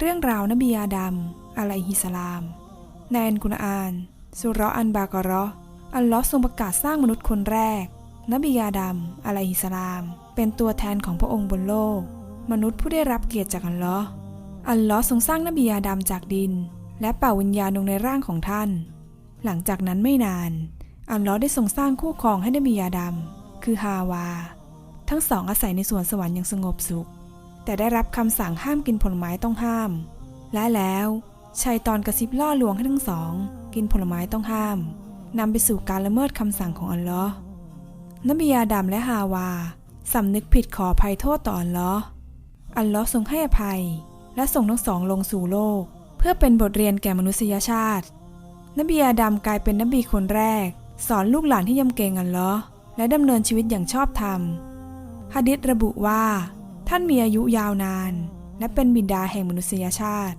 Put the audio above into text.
เรื่องราวนบีอาดัมอะลัยฮิสลาม ในอันกุรอาน สุรอันบากราะห์อัลลอฮ์ทรงประกาศสร้างมนุษย์คนแรก นบีอาดัมอะลัยฮิสสลาม เป็นตัวแทนของพระองค์บนโลก มนุษย์ผู้ได้รับเกียรติจากอัลลอฮ์อัลลอฮ์ทรงสร้างนบีอาดัมจากดิน และเป่าวิญญาณลงในร่างของท่าน หลังจากนั้นไม่นาน อัลลอฮ์ได้ทรงสร้างคู่ครองให้นบีอาดัมคือฮาวา ทั้งสองอาศัยในสวนสวรรค์อย่างสงบสุข แต่ได้รับคำสั่งห้ามกินผลไม้ต้องห้าม และแล้วชัยตอนกระซิบล่อลวงให้ทั้งสอง กินผลไม้ต้องห้ามนำไปสู่การละเมิดคำสั่งของอัลลอฮ์นบีอาดัมและฮาวาสำนึกผิดขออภัยโทษต่ออัลลอฮ์อัลลอฮ์ทรงให้อภัย และส่งทั้งสองลงสู่โลก เพื่อเป็นบทเรียนแก่มนุษยชาติ นบีอาดัมกลายเป็นนบีคนแรก สอนลูกหลานที่ยำเกรงอัลลอฮ์และดำเนินชีวิตอย่างชอบธรรมฮะดิษระบุว่า ท่านมีอายุยาวนาน และเป็นบิดาแห่งมนุษยชาติ